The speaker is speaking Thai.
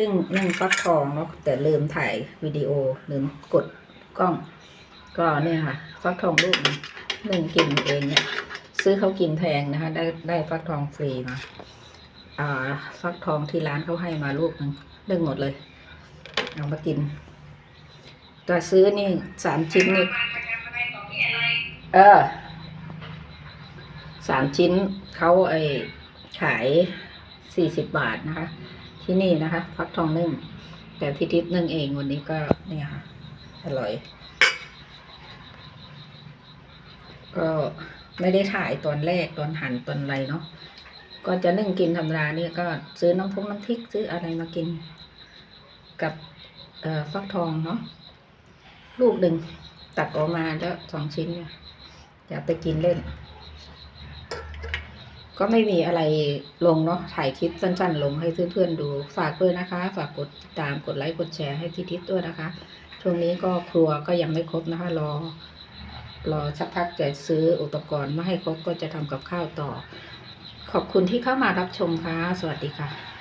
ซึ่งนึ่งฟักทองเนาะแต่ลืมถ่ายวิดีโอลืมกดกล้อง ก็เนี่ยค่ะ ฟักทองลูกหนึ่งกินเองเนี่ย ซื้อเขากินแพงนะคะ ได้ได้ฟักทองฟรีมาอ่าฟักทองที่ร้านเขาให้มาลูกหนึ่งนึ่องหมดเลยเอามากินแต่ซื้อนี่สามชิ้นนี่เออสามชิ้นเขาไอขายสี่สิบบาทนะคะ ที่นี่นะคะฟักทองนึ่งแต่พี่ทิพย์นึ่งเองวันนี้ก็เนี่ยค่ะอร่อย ก็ไม่ได้ถ่ายตอนแรกตอนหั่นตอนอะไรเนาะก็จะนึ่งกินธรรมดาเนี่ยก็ซื้อน้ำพุน้ำพริกซื้ออะไรมากิน กับฟักทองเนาะลูกหนึ่งตัดออกมาแล้วสองชิ้นเนี่ยอย่าไปกินเล่น ก็ไม่มีอะไรลงเนาะถ่ายคลิปสั้นๆ ลงให้เพื่อนๆดูฝากด้วยนะคะ ฝากกดติดตามกดไลค์กดแชร์ให้ที่ทิศด้วยนะคะช่วงนี้ก็ครัวก็ยังไม่ครบนะคะ รอ รอสักพักจะซื้ออุปกรณ์มาให้ครบก็จะทำกับข้าวต่อ ขอบคุณที่เข้ามารับชมค่ะ สวัสดีค่ะ